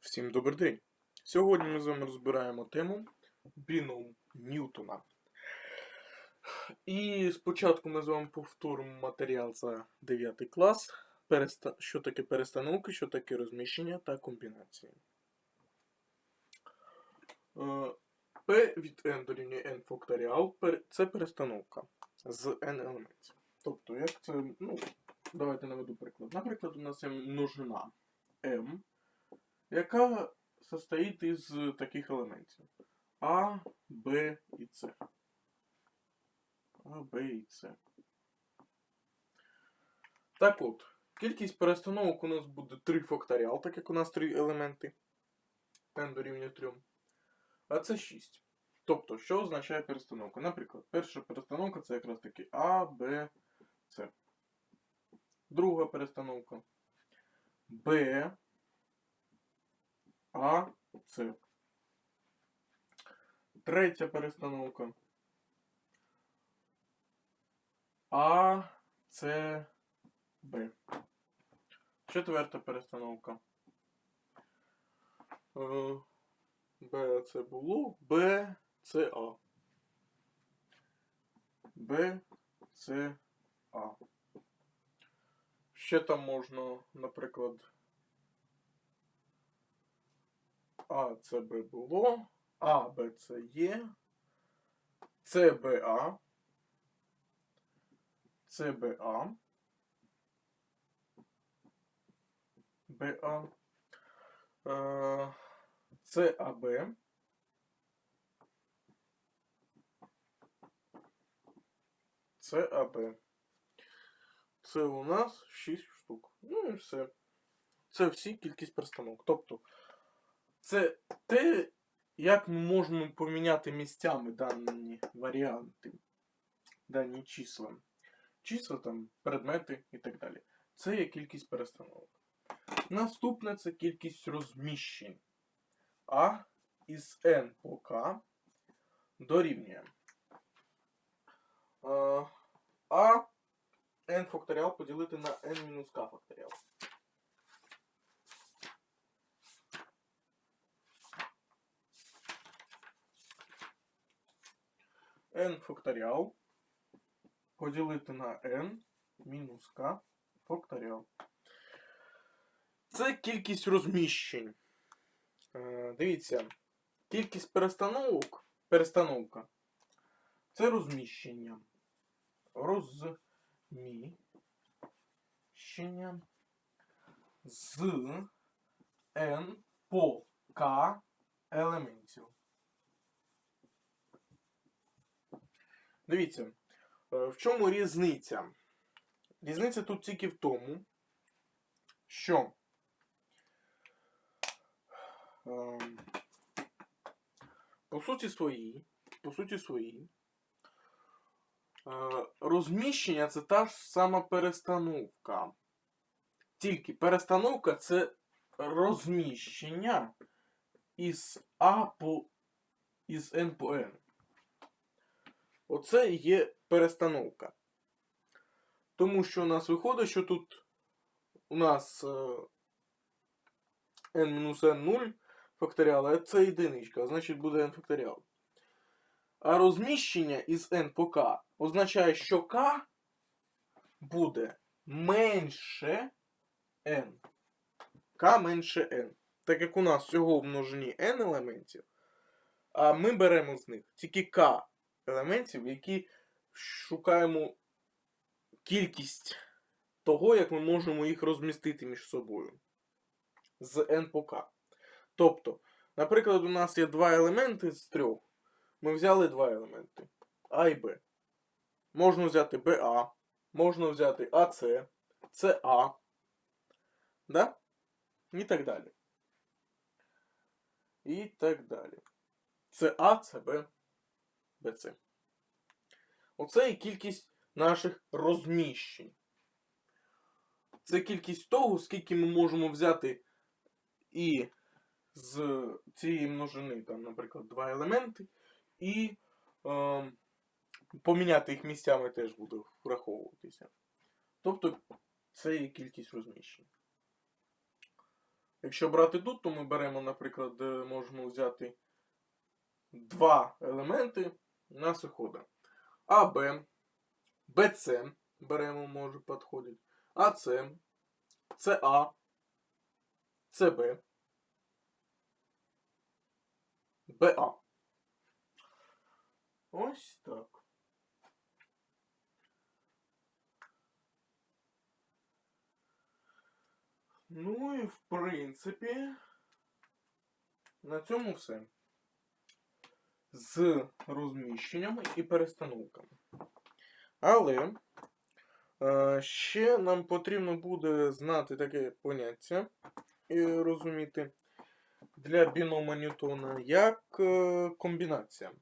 Всім добрий день! Сьогодні ми з вами розбираємо тему біном Ньютона. І спочатку ми з вами повторимо матеріал за 9 клас, що таке перестановки, що таке розміщення та комбінації. Е, P від n дорівнює n факторіал це перестановка з n елементів. Тобто, як це, ну, давайте наведу приклад. Наприклад, у нас є множина m яка состоїть із таких елементів А, Б і С. А, Б і С. Так от, кількість перестановок у нас буде 3 факторіал, так як у нас 3 елементи. n дорівнює 3. А це 6. Тобто, що означає перестановка? Наприклад, перша перестановка це якраз таки А, Б, С. Друга перестановка Б, а, С. Третя перестановка. А, С, Б. Четверта перестановка. Е, Б, це було. Б, С, А. Б, С, А. Ще там можна, наприклад. А, Це Б було. А, Б, це є. Це Б, А. Це Б, А. Б, А. Е, Це АБ. Це АБ. Це у нас 6 штук. Ну і все. Це всі кількість перестановок. Тобто, це те, як ми можемо поміняти місцями дані варіанти, дані числа. Числа там, предмети і так далі. Це є кількість перестановок. Наступне це кількість розміщень. А із n по k дорівнює. е, А n факторіал поділити на n-k факторіал. N факторіал поділити на n мінус k факторіал. Це кількість розміщень. Е, дивіться, кількість перестановок. Перестановка. Це розміщення. Розміщення з n по k елементів. Дивіться, е, в чому різниця? Різниця тут тільки в тому, що ем, по суті своїй, по суті своїй, е, розміщення це та ж сама перестановка. Тільки перестановка це розміщення із А по із N по N. Оце є перестановка. Тому що у нас виходить, що тут у нас е, n-n0 факторіал, а це єдиничка, значить буде n факторіал. А розміщення із n по k означає, що k буде менше n. k менше n. Так як у нас всього в множині n елементів, а ми беремо з них тільки k елементів, які шукаємо кількість того, як ми можемо їх розмістити між собою з n по k. Тобто, наприклад, у нас є два елементи з трьох. Ми взяли два елементи А і Б. Можна взяти БА, можна взяти АС, СА. Да? І так далі. І так далі. Це А, це Б, БЦ. Оце і кількість наших розміщень. Це кількість того, скільки ми можемо взяти і з цієї множини, там, наприклад, два елементи, і е, поміняти їх місцями теж буде враховуватися. Тобто це є кількість розміщень. Якщо брати тут, то ми беремо, наприклад, е, можемо взяти два елементи, у нас виходить АБ, БЦ беремо, може підходить, АЦ, ЦА, ЦБ, БА. Ось так. Ну і в принципі, на цьому все. З розміщеннями і перестановками. Але е, ще нам потрібно буде знати таке поняття і розуміти для бінома Ньютона як е, комбінація.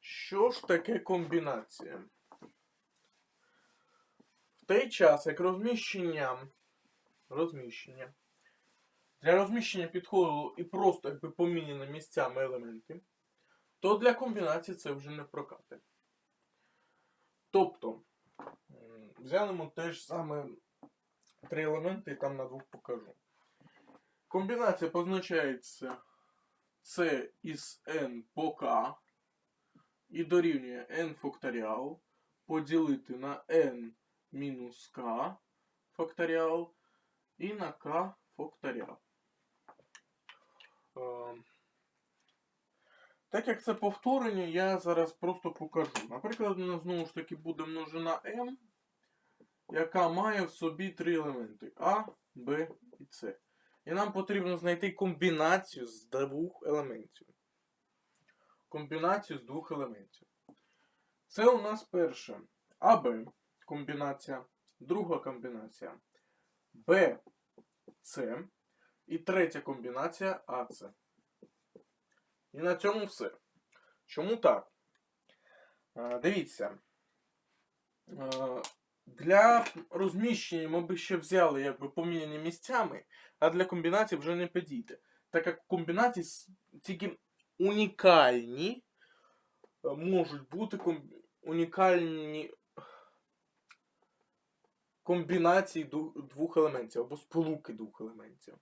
Що ж таке комбінація? В той час, як розміщення, розміщення для розміщення підходило і просто якби поміняно місцями елементи, то для комбінації це вже не прокати. Тобто, взянемо теж саме три елементи і там на двох покажу. Комбінація позначається C із n по k і дорівнює n факторіал поділити на n мінус k факторіал і на k факторіал. Е, Так як це повторення, я зараз просто покажу. Наприклад, у нас знову ж таки буде множина m, яка має в собі три елементи А, Б і С. І нам потрібно знайти комбінацію з двох елементів. Комбінацію з двох елементів. Це у нас перше АБ комбінація, друга комбінація БЦ і третя комбінація АЦ. І на цьому все. Чому так? Е, Дивіться. Е, Для розміщення ми би ще взяли якби поміняні місцями, а для комбінації вже не підійде. Так як комбінації тільки унікальні е, можуть бути комб- унікальні комбінації двох елементів або сполуки двох елементів.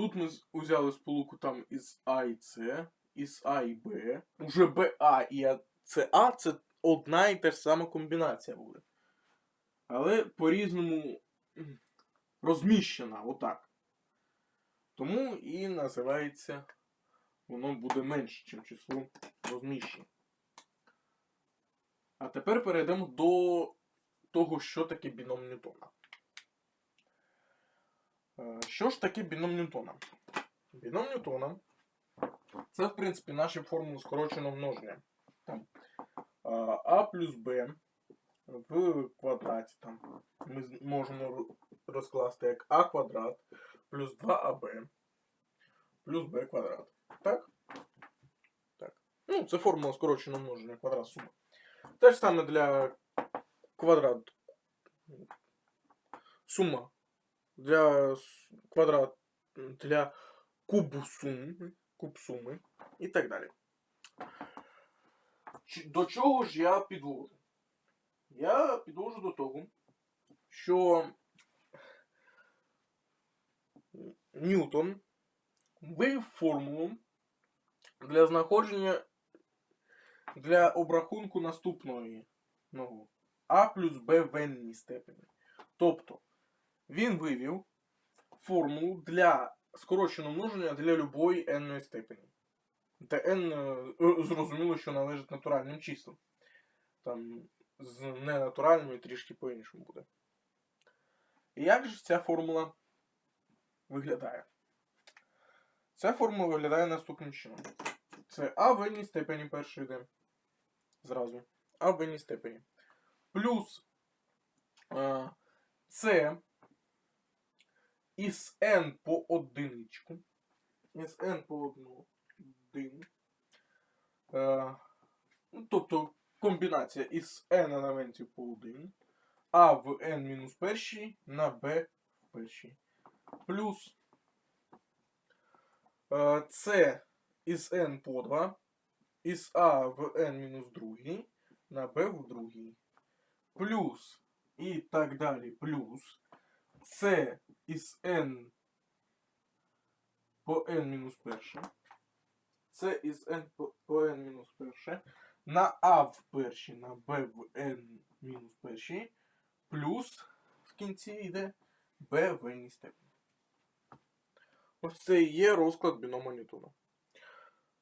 Тут ми узяли сполуку там із А і С, із А і Б. Уже БА і А- СА це одна і та ж сама комбінація буде. Але по-різному розміщена, отак. Тому і називається воно буде менше, ніж число розміщень. А тепер перейдемо до того, що таке біном. Е, Що ж таке біном Ньютона? Біном Ньютона це, в принципі, наші формули скороченого множення. Там, а, А плюс Б в квадраті. Там, ми можемо розкласти як А квадрат плюс 2АБ плюс Б квадрат. Так? Так. Ну, це формула скороченого множення квадрат сума. Те ж саме для квадрат. Сума для квадрат для кубу суми, куб суми і так далі. До чого ж я підвожу? Я підвожу до того, що Ньютон вивів формулу для знаходження для обрахунку наступної ну, А плюс Б в n степені. Тобто він вивів формулу для скороченого множення для любої n степені. Де n е, зрозуміло, що належить натуральним числам. Там з ненатуральними трішки по-іншому буде. І як же ця формула виглядає? Ця формула виглядає наступним чином. Це А в n степені перший йде. Зразу. А в n степені. Плюс е, С із n по одиничку. Із n по одну. Один. Е, ну, тобто комбінація із n елементів по 1. А в n мінус першій на b в першій. Плюс е, С із n по 2. Із А в n мінус другій на b в другій. Плюс і так далі. Плюс С із n по n мінус перше. Це із n по, по n мінус перше. На а в першій, на b в n мінус першій. Плюс в кінці йде b в n степені. Ось це і є розклад бінома Ньютона.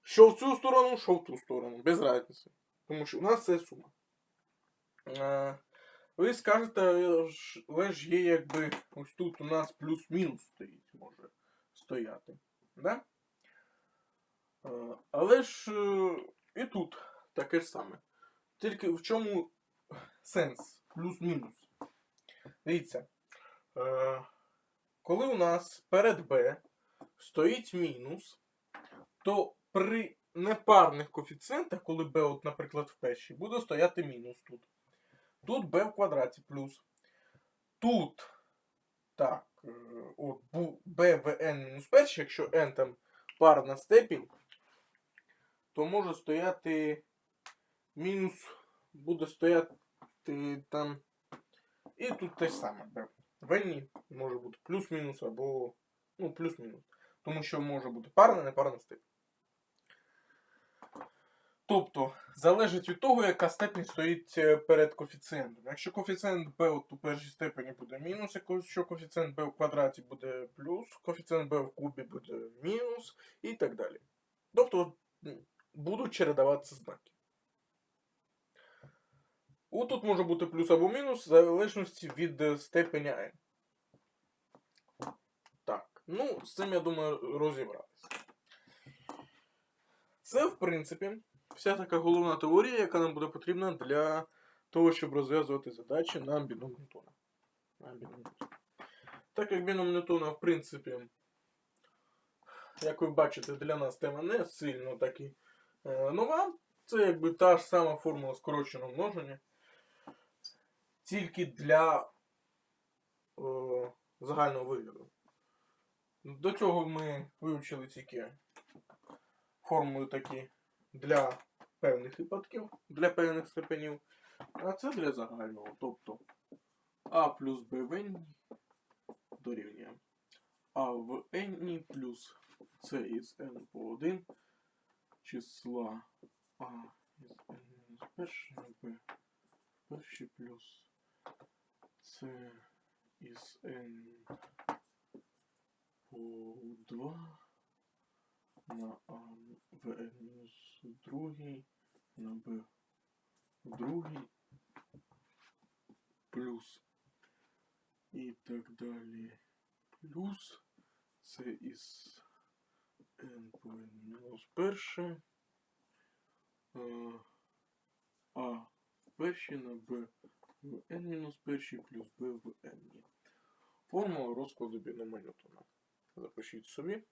Що в цю сторону, що в ту сторону. Без разниці. Тому що у нас це сума. Ви скажете, але ж- є якби ось тут у нас плюс-мінус стоїть, може стояти. Да? Е, Але ж е, і тут таке ж саме. Тільки в чому сенс? Плюс-мінус. Дивіться. Е, Коли у нас перед b стоїть мінус, то при непарних коефіцієнтах, коли b, от, наприклад, в першій, буде стояти мінус тут. Тут b в квадраті плюс. Тут, так, е, от, b в n мінус першій, якщо n там парна степінь, то може стояти мінус, буде стояти там. І тут те ж саме. b. В n може бути плюс-мінус або. Ну, плюс-мінус. Тому що може бути парна, непарна степінь. Тобто, залежить від того, яка степінь стоїть е, перед коефіцієнтом. Якщо коефіцієнт b у першій степені буде мінус, якщо коефіцієнт b в квадраті буде плюс, коефіцієнт b в кубі буде мінус і так далі. Тобто будуть чередуватися знаки. У тут може бути плюс або мінус, в залежності від е, степеня n. Так, ну, з цим, я думаю, розібратися. Це, в принципі, вся така головна теорія, яка нам буде потрібна для того, щоб розв'язувати задачі на біном Ньютона. Так як біном Ньютона, в принципі, як ви бачите, для нас тема не сильно таки е, нова. Це якби та ж сама формула скороченого множення. Тільки для е, загального вигляду. До цього ми вивчили тільки формули такі для певних випадків, для певних степенів. А це для загального. Тобто А плюс Б в n дорівнює А в n плюс С із n по 1 числа А із n мінус перший на Б перший плюс С із n по 2 на N мінус другий на в другий плюс і так далі плюс це із n по n мінус перше а в першій на b в n мінус перший плюс b в n. Формула розкладу бінома Ньютона. Запишіть собі.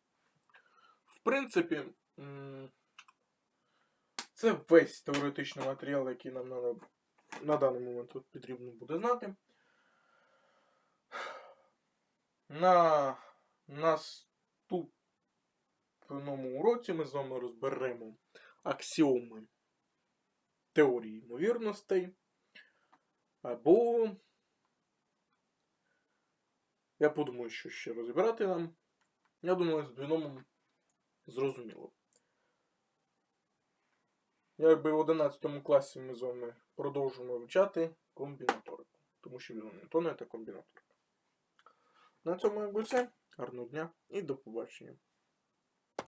В принципі, це весь теоретичний матеріал, який нам надо, на даний момент потрібно буде знати. На наступному уроці ми з вами розберемо аксіоми теорії ймовірностей. Або я подумаю, що ще розібрати нам. Я думаю, з біномом зрозуміло. Якби в 11 класі ми з вами продовжимо вивчати комбінаторику. Тому що біном Ньютона це комбінаторика. На цьому якби все. Гарного дня і до побачення.